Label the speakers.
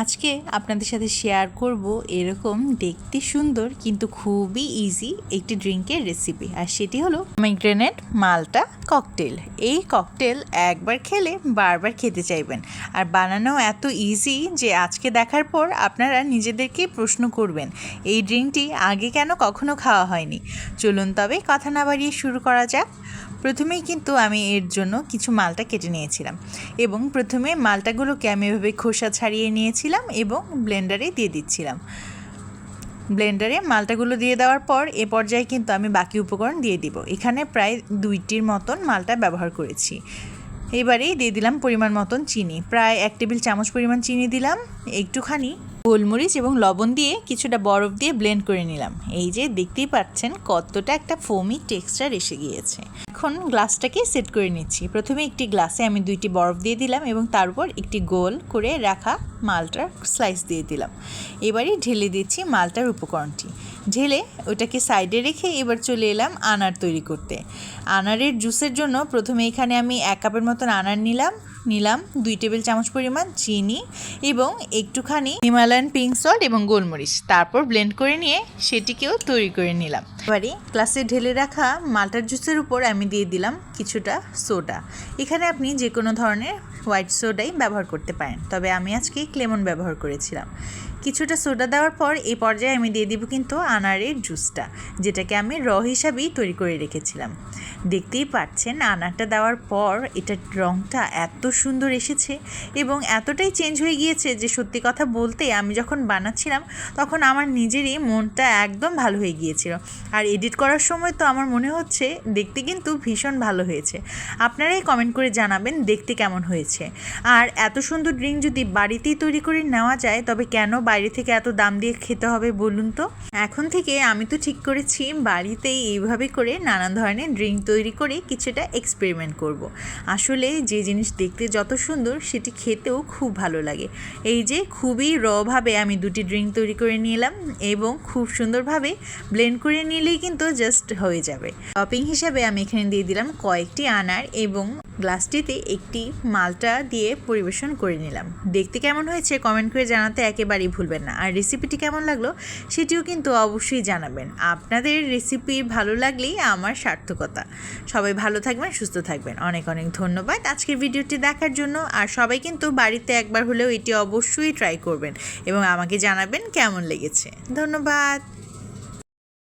Speaker 1: আজকে আপনাদের সাথে শেয়ার করব এরকম দেখতে সুন্দর কিন্তু খুবই ইজি একটি ড্রিঙ্কের রেসিপি আর সেটি হলো মাইগ্রেনেট মালটা ককটেল এই ককটেল একবার খেলে বারবার খেতে চাইবেন, আর বানানো এত ইজি যে আজকে দেখার পর আপনারা নিজেদেরকে প্রশ্ন করবেন, এই ড্রিঙ্কটি আগে কেন কখনো খাওয়া হয়নি? চলুন তবে কথা না বাড়িয়ে শুরু করা যাক। প্রথমেই কিন্তু আমি এর জন্য কিছু মালটা কেটে নিয়েছিলাম এবং প্রথমে মালটাগুলোকে আমি এভাবে খোসা ছাড়িয়ে নিয়েছিলাম এবং ব্লেন্ডারে দিয়ে দিচ্ছিলাম। ব্লেন্ডারে মালটাগুলো দিয়ে দেওয়ার পর এ পর্যায়ে কিন্তু আমি বাকি উপকরণ দিয়ে দিব। এখানে প্রায় দুইটির মতন মালটা ব্যবহার করেছি। এবারেই দিয়ে দিলাম পরিমাণ মতন চিনি। প্রায় এক টেবিল চামচ পরিমাণ চিনি দিলাম, একটুখানি গোলমরিচ এবং লবণ দিয়ে কিছুটা বরফ দিয়ে ব্লেন্ড করে নিলাম। এই যে দেখতেই পাচ্ছেন কতটা একটা ফোমি টেক্সচার এসে গিয়েছে। এখন গ্লাসটাকে সেট করে নিচ্ছি। প্রথমে একটি গ্লাসে আমি দুইটি বরফ দিয়ে দিলাম এবং তারপর একটি গোল করে রাখা মালটার স্লাইস দিয়ে দিলাম। এবারে ঢেলে দিচ্ছি মালটার উপকরণটি। ঢেলে ওটাকে সাইডে রেখে এবার চলে এলাম আনার তৈরি করতে। আনারের জুসের জন্য প্রথমে এখানে আমি এক কাপের মতন আনার নিলাম। নিলাম দুই টেবিল চামচ পরিমাণ চিনি এবং একটুখানি হিমালয়ান পিঙ্ক সল্ট এবং গোলমরিচ। তারপর ব্লেন্ড করে নিয়ে সেটিকেও তৈরি করে নিলাম। এবারে গ্লাসে ঢেলে রাখা মালটার জুসের উপর আমি দিয়ে দিলাম কিছুটা সোডা। এখানে আপনি যে কোনো ধরনের হোয়াইট সোডাই ব্যবহার করতে পারেন। তবে আমি আজকে ক্লেমন ব্যবহার করেছিলাম। কিছুটা সোডা দেওয়ার পর এই পর্যায়ে আমি দিয়ে দিব কিন্তু আনারের জুসটা, যেটাকে আমি র হিসাবেই তৈরি করে রেখেছিলাম। দেখতেই পাচ্ছেন, আনারটা দেওয়ার পর এটার রঙটা এত সুন্দর এসেছে এবং এতটাই চেঞ্জ হয়ে গিয়েছে যে সত্যি কথা বলতে আমি যখন বানাচ্ছিলাম, তখন আমার নিজেরই মনটা একদম ভালো হয়ে গিয়েছিল। আর এডিট করার সময় তো আমার মনে হচ্ছে দেখতে কিন্তু ভীষণ ভালো হয়েছে। আপনারাই কমেন্ট করে জানাবেন দেখতে কেমন হয়েছে। আর এত সুন্দর ড্রিঙ্ক যদি বাড়িতেই তৈরি করে নেওয়া যায়, তবে কেন বাইরে থেকে এত দাম দিয়ে খেতে হবে বলুন তো? এখন থেকে আমি তো ঠিক করেছি, বাড়িতেই এইভাবে করে নানান ধরনের ড্রিঙ্ক তৈরি করে কিছুটা এক্সপেরিমেন্ট করব। আসলে যে জিনিস দেখতে যত সুন্দর, সেটি খেতেও খুব ভালো লাগে। এই যে খুবই রভাবে আমি দুটি ড্রিঙ্ক তৈরি করে নিলাম এবং খুব সুন্দরভাবে ব্লেন্ড করে নিলেই কিন্তু জাস্ট হয়ে যাবে। টপিং হিসাবে আমি এখানে দিয়ে দিলাম কয়েকটি আনার এবং গ্লাসটিতে একটি মালটা দিয়ে পরিবেশন করে নিলাম। দেখতে কেমন হয়েছে কমেন্ট করে জানাতে একেবারেই ভুলবেন না। আর রেসিপিটি কেমন লাগল সেটিও কিন্তু অবশ্যই জানাবেন। আপনাদের রেসিপি ভালো লাগলেই আমার সার্থকতা। সবাই ভালো থাকবেন, সুস্থ থাকবেন। অনেক অনেক ধন্যবাদ আজকের ভিডিওটি দেখার জন্য। আর সবাই কিন্তু বাড়িতে একবার হলেও এটি অবশ্যই ট্রাই করবেন এবং আমাকে জানাবেন কেমন লেগেছে। ধন্যবাদ।